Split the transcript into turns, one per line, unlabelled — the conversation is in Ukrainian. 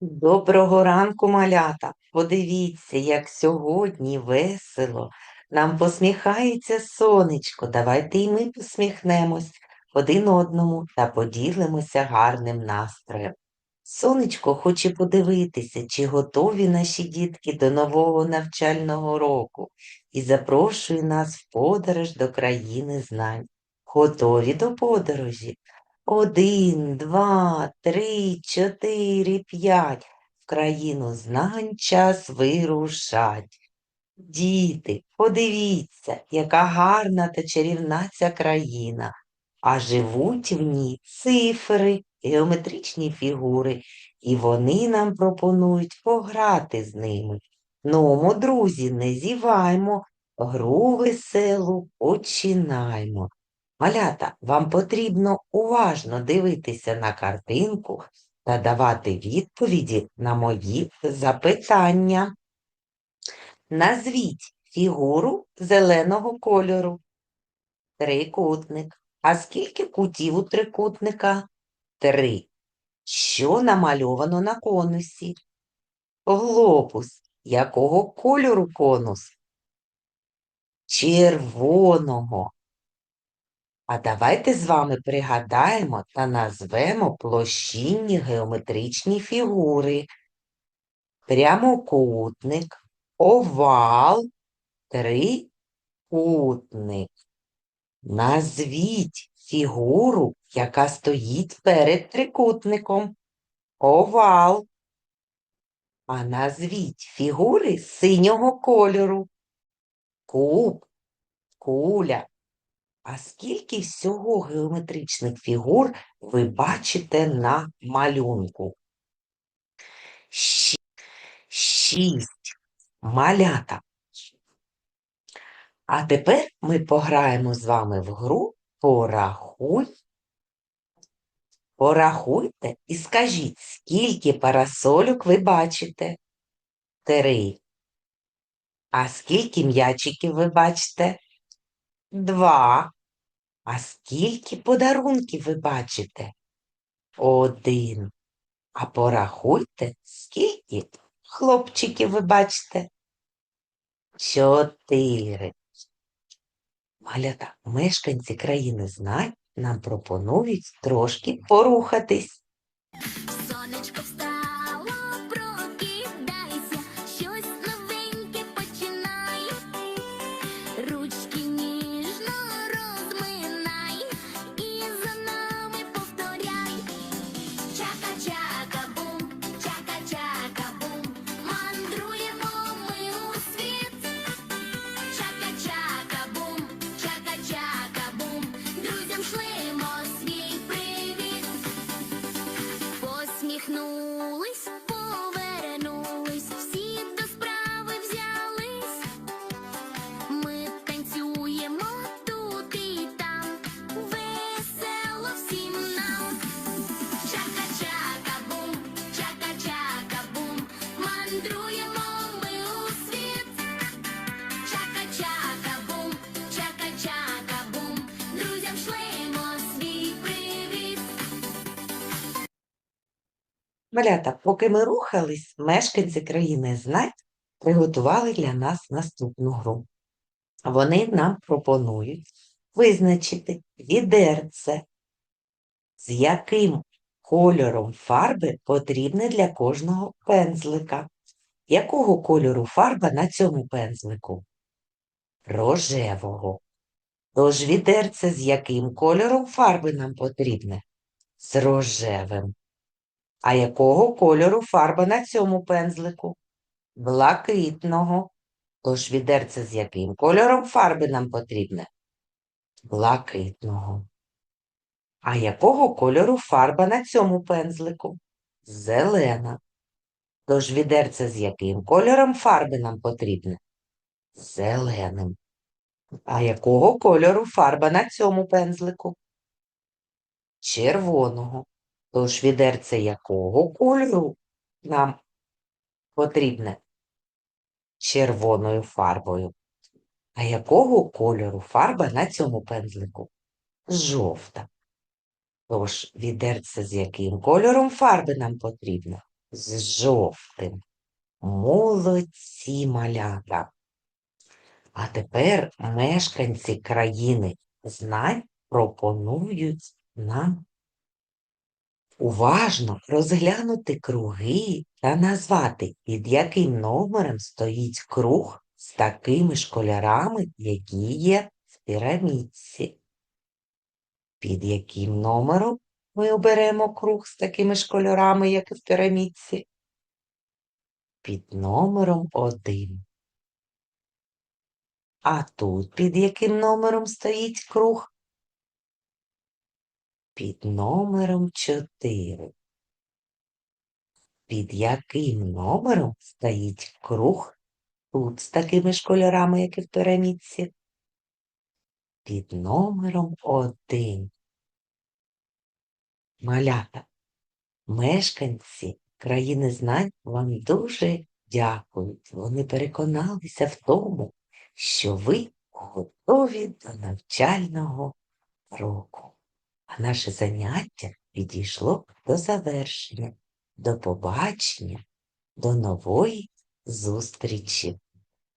Доброго ранку, малята. Подивіться, як сьогодні весело. Нам посміхається сонечко. Давайте і ми посміхнемось один одному та поділимося гарним настроєм. Сонечко хоче подивитися, чи готові наші дітки до нового навчального року і запрошує нас в подорож до країни знань. Готові до подорожі? Один, два, три, чотири, п'ять. В країну знань час вирушать. Діти, подивіться, яка гарна та чарівна ця країна, а живуть в ній цифри, геометричні фігури, і вони нам пропонують пограти з ними. Ну, друзі, не зіваймо, гру веселу починаймо. Малята, вам потрібно уважно дивитися на картинку та давати відповіді на мої запитання. Назвіть фігуру зеленого кольору. Трикутник. А скільки кутів у трикутника? Три. Що намальовано на конусі? Глобус. Якого кольору конус? Червоного. А давайте з вами пригадаємо та назвемо площинні геометричні фігури. Прямокутник, овал, трикутник. Назвіть фігуру, яка стоїть перед трикутником. Овал. А назвіть фігури синього кольору. Куб, куля. А скільки всього геометричних фігур ви бачите на малюнку? Шість малята. А тепер ми пограємо з вами в гру Порахуй. Порахуйте і скажіть, скільки парасольок ви бачите? Три. А скільки м'ячиків ви бачите? Два. А скільки подарунків ви бачите? Один. А порахуйте, скільки хлопчиків ви бачите? Чотири. Малята, мешканці країни знань нам пропонують трошки порухатись. Малята, поки ми рухались, мешканці країни знань приготували для нас наступну гру. Вони нам пропонують визначити відерце, з яким кольором фарби потрібне для кожного пензлика. Якого кольору фарба на цьому пензлику? Рожевого. Тож відерце з яким кольором фарби нам потрібне? З рожевим. А якого кольору фарба на цьому пензлику? Блакитного. Тож відерце з яким кольором фарби нам потрібне? Блакитного. А якого кольору фарба на цьому пензлику? Зелена. Тож відерце з яким кольором фарби нам потрібне? Зеленим. А якого кольору фарба на цьому пензлику? Червоного. Тож відерце якого кольору нам потрібне? Червоною фарбою. А якого кольору фарба на цьому пензлику? Жовта. Тож відерце з яким кольором фарби нам потрібно? з жовтим. Молодці малята. А тепер мешканці країни знань пропонують нам уважно розглянути круги та назвати, під яким номером стоїть круг з такими ж кольорами, які є в пірамідці. Під яким номером ми оберемо круг з такими ж кольорами, як і в пірамідці? Під номером 1. А тут під яким номером стоїть круг? Під номером 4. Під яким номером стоїть круг тут з такими ж кольорами, як і в пірамідці? Під номером 1. Малята, мешканці країни знань вам дуже дякують. Вони переконалися в тому, що ви готові до навчального року. А наше заняття підійшло до завершення. До побачення, до нової зустрічі!